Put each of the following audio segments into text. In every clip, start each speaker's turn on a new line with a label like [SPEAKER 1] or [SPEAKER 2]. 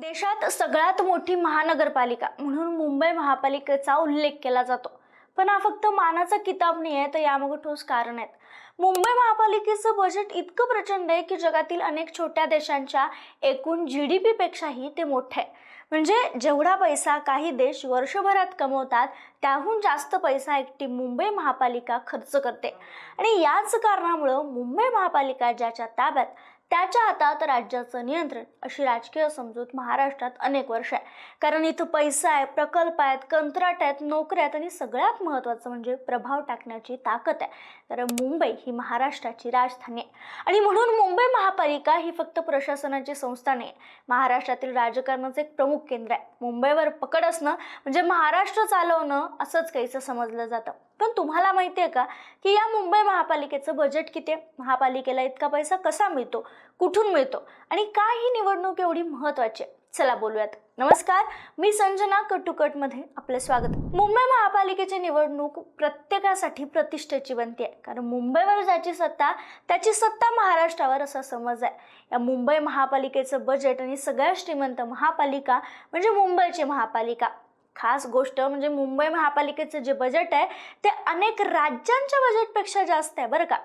[SPEAKER 1] देशात सगळ्यात मोठी महानगरपालिका म्हणून मुंबई महापालिकेचा उल्लेख केला जातो. पण हा फक्त मानाचा किताब नाही आहे तर यामागे ठोस कारण आहेत. मुंबई महापालिकेचं बजेट इतकं प्रचंड आहे की जगातील अनेक छोट्या देशांच्या एकूण जी डी पीपेक्षाही ते मोठं आहे. म्हणजे जेवढा पैसा काही देश वर्षभरात कमवतात त्याहून जास्त पैसा एकटी मुंबई महापालिका खर्च करते. आणि याच कारणामुळं मुंबई महापालिका ज्याच्या ताब्यात त्याच्या हातात राज्याचं नियंत्रण अशी राजकीय समजूत महाराष्ट्रात अनेक वर्ष आहे. कारण इथं पैसा आहे प्रकल्प आहेत कंत्राट आहेत नोकऱ्या आहेत आणि सगळ्यात महत्त्वाचं म्हणजे प्रभाव टाकण्याची ताकद आहे. कारण मुंबई ही महाराष्ट्राची राजधानी आहे. आणि म्हणून मुंबई महापालिका ही फक्त प्रशासनाची संस्था नाही आहे. महाराष्ट्रातील राजकारणाचं एक प्रमुख केंद्र आहे. मुंबईवर पकड असणं म्हणजे महाराष्ट्र चालवणं असंच काहीसं समजलं जातं. पण तुम्हाला माहिती आहे का की या मुंबई महापालिकेचं बजेट किती आहे? महापालिकेला इतका पैसा कसा मिळतो? कुठून मिळतो? आणि का ही निवडणूक एवढी महत्वाची आहे? चला बोलूयात. नमस्कार मी संजना कटुकटमध्ये आपलं स्वागत. मुंबई महापालिकेची निवडणूक प्रत्येकासाठी प्रतिष्ठेची बनते आहे. कारण मुंबईवर ज्याची सत्ता त्याची सत्ता महाराष्ट्रावर असा समज आहे. या मुंबई महापालिकेचं बजेट आणि सगळ्या श्रीमंत महापालिका म्हणजे मुंबईची महापालिका. खास गोष्ट म्हणजे मुंबई महापालिकेचं जे बजेट आहे ते अनेक राज्यांच्या बजेटपेक्षा जास्त आहे बरं का.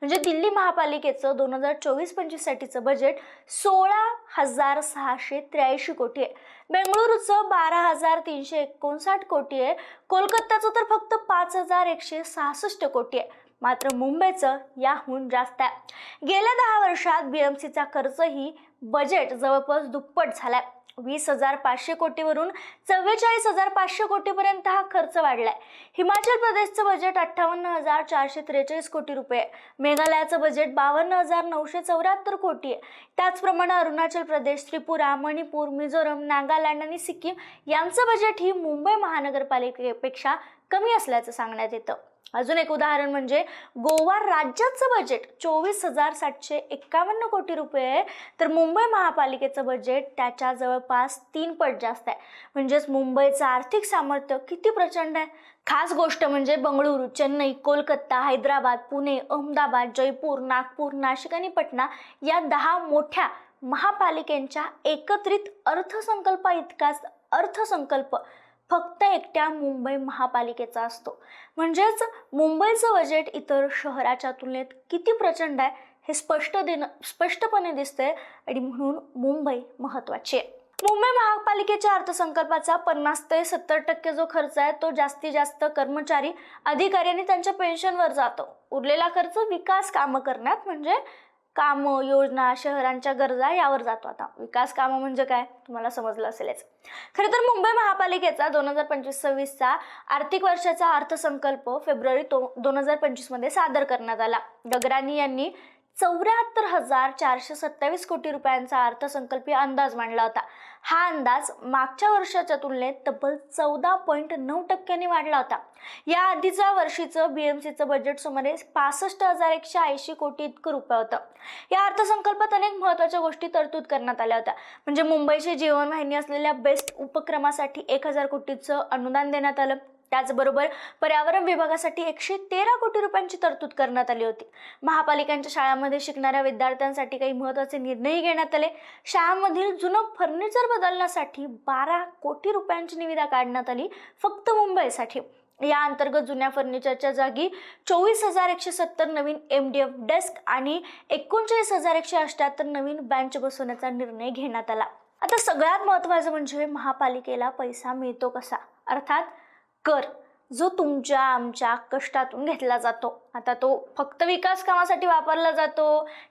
[SPEAKER 1] म्हणजे दिल्ली महापालिकेचं दोन हजार चोवीस पंचवीससाठीचं बजेट सोळा हजार सहाशे त्र्याऐंशी कोटी आहे. बेंगळुरूचं बारा हजार तीनशे एकोणसाठ कोटी आहे. कोलकात्याचं तर फक्त पाच हजार एकशे सहासष्ट कोटी आहे. मात्र मुंबईचं याहून जास्त आहे. गेल्या दहा वर्षात बी एम सीचा खर्चही बजेट जवळपास दुप्पट झालाय. वीस हजार पाचशे कोटीवरून चव्वेचाळीस हजार पाचशे कोटीपर्यंत हा खर्च वाढलाय. हिमाचल प्रदेशचं बजेट अठ्ठावन्न हजार चारशे त्रेचाळीस कोटी रुपये मेघालयाचं बजेट बावन्न हजार नऊशे चौऱ्याहत्तर कोटी आहे. त्याचप्रमाणे अरुणाचल प्रदेश त्रिपुरा मणिपूर मिझोरम नागालँड आणि सिक्कीम यांचं बजेट ही मुंबई महानगरपालिकेपेक्षा कमी असल्याचं सांगण्यात येतं. अजून एक उदाहरण म्हणजे गोवा राज्याचं बजेट चोवीस हजार सातशे एक्कावन्न कोटी रुपये आहे. तर मुंबई महापालिकेचं बजेट त्याच्या जवळपास तीन पट जास्त आहे. म्हणजेच मुंबईचं आर्थिक सामर्थ्य किती प्रचंड आहे? खास गोष्ट म्हणजे बंगळुरू चेन्नई कोलकाता हैदराबाद पुणे अहमदाबाद जयपूर नागपूर नाशिक आणि पटना या दहा मोठ्या महापालिकेंच्या एकत्रित अर्थसंकल्पा इतकाच अर्थसंकल्प फक्त एकट्या मुंबई महापालिकेचा असतो. म्हणजेच मुंबईचं बजेट इतर शहराच्या तुलनेत किती प्रचंड आहे हे स्पष्ट देणं स्पष्टपणे दिसतंय आणि म्हणून मुंबई महत्त्वाची आहे. मुंबई महापालिकेच्या अर्थसंकल्पाचा पन्नास ते सत्तर टक्के जो खर्च आहे तो जास्तीत जास्त कर्मचारी अधिकारी आणि त्यांच्या पेन्शनवर जातो. उरलेला खर्च विकास कामं करण्यात म्हणजे कामं योजना शहरांच्या गरजा यावर जातो आता. विकास कामं म्हणजे काय? तुम्हाला समजलं असेलच. खरं तर मुंबई महापालिकेचा दोन हजार पंचवीस सव्वीसचा आर्थिक वर्षाचा अर्थसंकल्प फेब्रुवारी तो दोन हजार पंचवीसमध्ये सादर करण्यात आला. डगरानी यांनी चौऱ्याहत्तर हजार चारशे सत्तावीस कोटी रुपयांचा अर्थसंकल्पीय अंदाज मांडला होता. हा अंदाज मागच्या वर्षाच्या तुलनेत तब्बल चौदा पॉईंट नऊ टक्क्यांनी वाढला होता. या आधीच्या वर्षीचं बी एम सीचं बजेट सुमारे पासष्ट हजार एकशे ऐंशी कोटी इतकं रुपये होतं. या अर्थसंकल्पात अनेक महत्त्वाच्या गोष्टी तरतूद करण्यात आल्या होत्या. म्हणजे मुंबईची जीवनवाहिनी असलेल्या बेस्ट उपक्रमासाठी एक हजार कोटीचं अनुदान देण्यात आलं. त्याचबरोबर पर्यावरण विभागासाठी एकशे तेरा कोटी रुपयांची तरतूद करण्यात आली होती. महापालिकांच्या शाळांमध्ये शिकणाऱ्या विद्यार्थ्यांसाठी काही महत्त्वाचे निर्णयही घेण्यात आले. शाळांमधील जुनं फर्निचर बदलण्यासाठी बारा कोटी रुपयांची निविदा काढण्यात आली फक्त मुंबईसाठी. या अंतर्गत जुन्या फर्निचरच्या जागी चोवीस हजार एकशे सत्तर नवीन एम डी एफ डेस्क आणि एकोणचाळीस हजार एकशे अठ्याहत्तर नवीन बेंच बसवण्याचा निर्णय घेण्यात आला. आता सगळ्यात महत्त्वाचं म्हणजे महापालिकेला पैसा मिळतो कसा? अर्थात कर जो तुमच्या आमच्या कष्टातून घेतला जातो. आता तो फक्त विकास कामासाठी वापरला जातो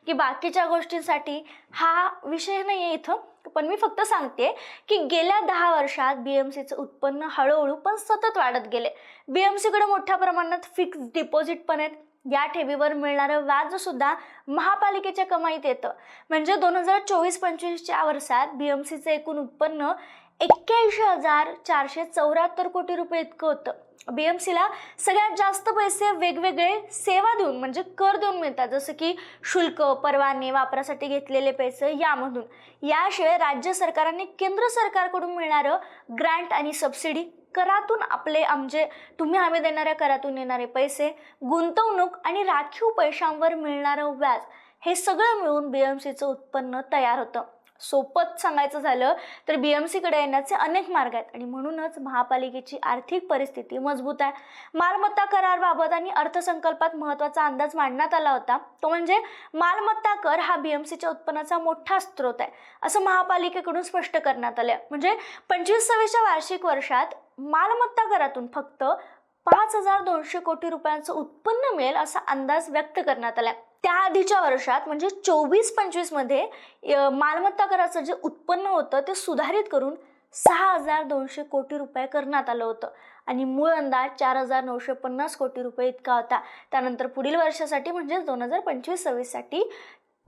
[SPEAKER 1] की बाकीच्या गोष्टींसाठी? हा विषय नाही आहे इथं. पण मी फक्त सांगते की गेल्या दहा वर्षात बी एम सीचं उत्पन्न हळूहळू पण सतत वाढत गेले. बी एम सीकडे मोठ्या प्रमाणात फिक्स डिपॉझिट पण आहेत. या ठेवीवर मिळणारं व्याज सुद्धा महापालिकेच्या कमाईत येतं. म्हणजे दोन हजार चोवीस पंचवीसच्या वर्षात बी एम सीचं एकूण उत्पन्न एक्क्याऐंशी हजार चारशे चौऱ्याहत्तर कोटी रुपये इतकं होतं. बी एम सीला सगळ्यात जास्त पैसे वेगवेगळे सेवा देऊन म्हणजे कर देऊन मिळतात. जसं की शुल्क परवाने वापरासाठी घेतलेले पैसे यामधून. याशिवाय राज्य सरकारांनी केंद्र सरकारकडून मिळणारं ग्रँट आणि सबसिडी करातून आपले म्हणजे तुम्ही हमी देणाऱ्या करातून येणारे पैसे गुंतवणूक आणि राखीव पैशांवर मिळणारं व्याज हे सगळं मिळून बी एम सीचं उत्पन्न तयार होतं. सोपत सांगायचं झालं तर बी एम सीकडे येण्याचे अनेक मार्ग आहेत. आणि म्हणूनच महापालिकेची आर्थिक परिस्थिती मजबूत आहे. मालमत्ता करारबाबत आणि अर्थसंकल्पात महत्त्वाचा अंदाज मांडण्यात आला होता. तो म्हणजे मालमत्ता कर हा बी एम सीच्या उत्पन्नाचा मोठा स्रोत आहे असं महापालिकेकडून स्पष्ट करण्यात आलं म्हणजे पंचवीस सव्वीसच्या वार्षिक वर्षात मालमत्ता करातून फक्त पाच हजार दोनशे कोटी रुपयांचं उत्पन्न मिळेल असा अंदाज व्यक्त करण्यात आला त्याआधीच्या वर्षात म्हणजे चोवीस पंचवीसमध्ये मालमत्ता कराचं जे उत्पन्न होतं ते सुधारित करून सहा हजार दोनशे कोटी रुपये करण्यात आलं होतं. आणि मूळ अंदाज चार हजार नऊशे पन्नास कोटी रुपये इतका होता. त्यानंतर पुढील वर्षासाठी म्हणजेच दोन हजार पंचवीस सव्वीससाठी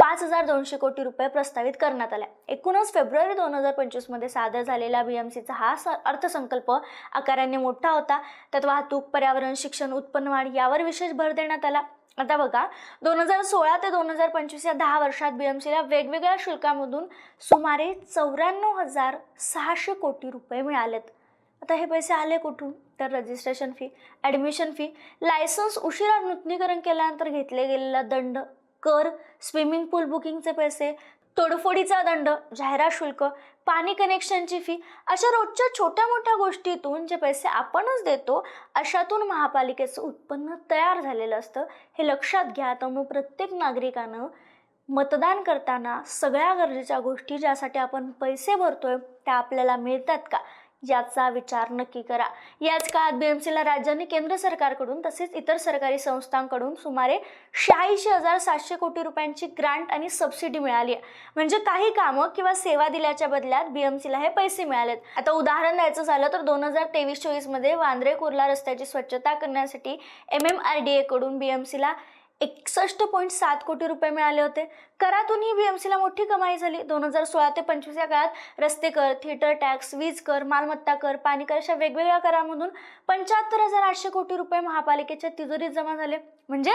[SPEAKER 1] पाच हजार दोनशे कोटी रुपये प्रस्तावित करण्यात आल्या एकूणच फेब्रुवारी दोन हजार पंचवीसमध्ये सादर झालेला बी एम सीचा हा स अर्थसंकल्प आकाराने मोठा होता. त्यात वाहतूक पर्यावरण शिक्षण उत्पन्न वाढ यावर विशेष भर देण्यात आला. आता बघा दोन हजार सोळा ते दोन हजार पंचवीस या दहा वर्षात बी एम सीला वेगवेगळ्या शुल्कामधून सुमारे चौऱ्याण्णव हजार सहाशे कोटी रुपये मिळालेत. आता हे पैसे आले कुठून? तर registration fee admission fee licence उशिरा नूतनीकरण केल्यानंतर घेतले गेलेला दंड कर स्विमिंग पूल बुकिंगचे पैसे तोडफोडीचा दंड जाहिरात शुल्क पाणी कनेक्शनची फी अशा रोजच्या छोट्या मोठ्या गोष्टीतून जे पैसे आपणच देतो अशातून महापालिकेचं उत्पन्न तयार झालेलं असतं. हे लक्षात घ्या. त्यामुळे प्रत्येक नागरिकानं मतदान करताना सगळ्या गरजेच्या गोष्टी ज्यासाठी आपण पैसे भरतोय त्या आपल्याला मिळतात का? याचा विचार नक्की करा. याच काळात बी एम सीला केंद्र सरकारकडून तसेच इतर सरकारी संस्थांकडून सुमारे शहाऐंशी हजार सातशे कोटी रुपयांची ग्रांट आणि सबसिडी मिळाली आहे. म्हणजे काही कामं किंवा सेवा दिल्याच्या बदल्यात बी एम सीला हे पैसे मिळालेत. आता उदाहरण द्यायचं झालं तर दोन हजार तेवीस चोवीसमध्ये वांद्रे कुर्ला रस्त्याची स्वच्छता करण्यासाठी एम एम आर डी एकडून बी एम सीला एकसष्ट पॉईंट सात कोटी रुपये मिळाले होते. करातूनही बी एम सीला मोठी कमाई झाली. दोन हजार सोळा ते पंचवीस या काळात रस्ते कर थिएटर टॅक्स वीज कर मालमत्ता कर पाणी कर अशा वेगवेगळ्या करामधून पंच्याहत्तर हजार आठशे कोटी रुपये महापालिकेच्या तिजोरीत जमा झाले. म्हणजे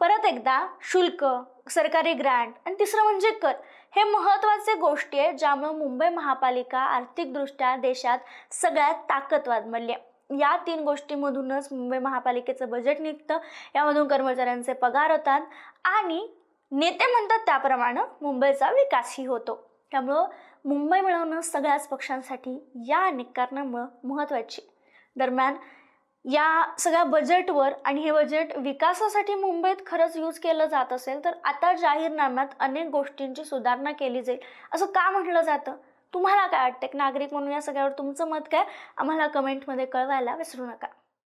[SPEAKER 1] परत एकदा शुल्क सरकारी ग्रँट आणि तिसरं म्हणजे कर हे महत्त्वाचे गोष्टी आहेत ज्यामुळे मुंबई महापालिका आर्थिकदृष्ट्या देशात सगळ्यात ताकदवाद बनली आहे. या तीन गोष्टीमधूनच मुंबई महापालिकेचं बजेट निघतं. यामधून कर्मचाऱ्यांचे पगार होतात आणि नेते म्हणतात त्याप्रमाणे मुंबईचा विकासही होतो. त्यामुळं मुंबई मिळवणं सगळ्याच पक्षांसाठी या अनेक कारणामुळं महत्त्वाची. दरम्यान या सगळ्या बजेटवर आणि हे बजेट विकासासाठी मुंबईत खरंच यूज केलं जात असेल तर आता जाहीरनाम्यात अनेक गोष्टींची सुधारणा केली जाईल. असं का म्हटलं जातं? तुम्हाला काय वाटतं एक नागरिक म्हणून या सगळ्यावर तुमचं मत काय? आम्हाला कमेंटमध्ये कळवायला विसरू नका.